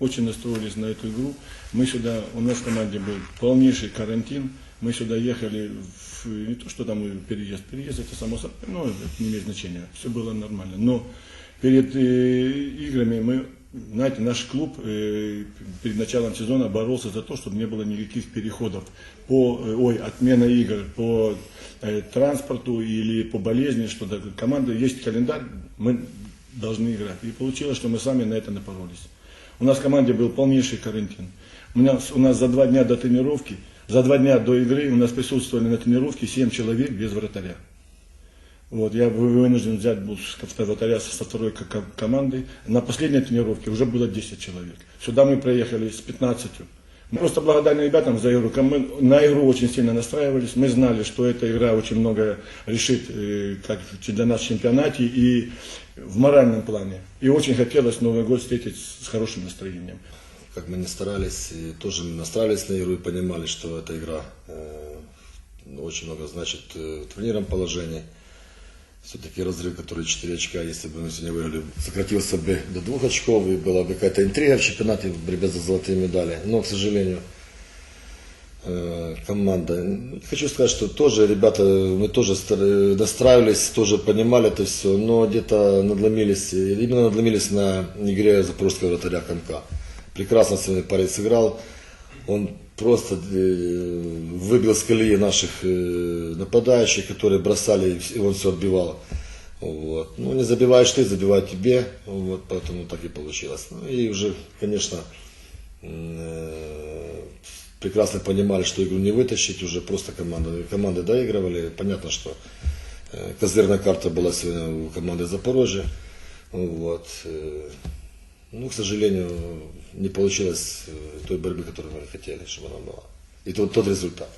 очень настроились на эту игру. Мы сюда, у нас в команде был полнейший карантин. Мы сюда ехали, в, не то что там переезд, переезд это само собой, ну, это не имеет значения, все было нормально. Но перед э, играми мы, знаете, наш клуб э, перед началом сезона боролся за то, чтобы не было никаких переходов по, э, ой, отмена игр по э, транспорту или по болезни, что то команда есть календарь, мы должны играть. И получилось, что мы сами на это напоролись. У нас в команде был полнейший карантин. У нас, у нас за два дня до тренировки, за два дня до игры у нас присутствовали на тренировке 7 человек без вратаря. Вот, я вынужден взять был вратаря со второй ко- ко- команды. На последней тренировке уже было 10 человек. Сюда мы проехали с 15. Мы просто благодарны ребятам за игру. Мы на игру очень сильно настраивались. Мы знали, что эта игра очень много решит э, как для нас в чемпионате и в моральном плане. И очень хотелось Новый год встретить с хорошим настроением. как мы не старались, и тоже настраивались на игру и понимали, что эта игра э, очень много значит э, в турнирном положении. Все-таки разрыв, который 4 очка, если бы мы сегодня выиграли, сократился бы до 2 очков, и была бы какая-то интрига в чемпионате в борьбе за золотые медали. Но, к сожалению, э, команда. Хочу сказать, что тоже ребята, мы тоже настраивались, тоже понимали это все, но где-то надломились, именно надломились на игре запорожского вратаря Комка. Прекрасно сегодня парень сыграл. Он просто э, выбил с колеи наших э, нападающих, которые бросали, и он все отбивал. Вот. Ну, не забиваешь ты, забивают тебе. Вот, поэтому так и получилось. Ну, и уже, конечно, э, прекрасно понимали, что игру не вытащить, уже просто команды, команды доигрывали. Понятно, что козырная карта была сегодня у команды Запорожья. Вот. Ну, к сожалению, не получилось э, той борьбы, которую мы хотели, чтобы она была. И тот, тот результат.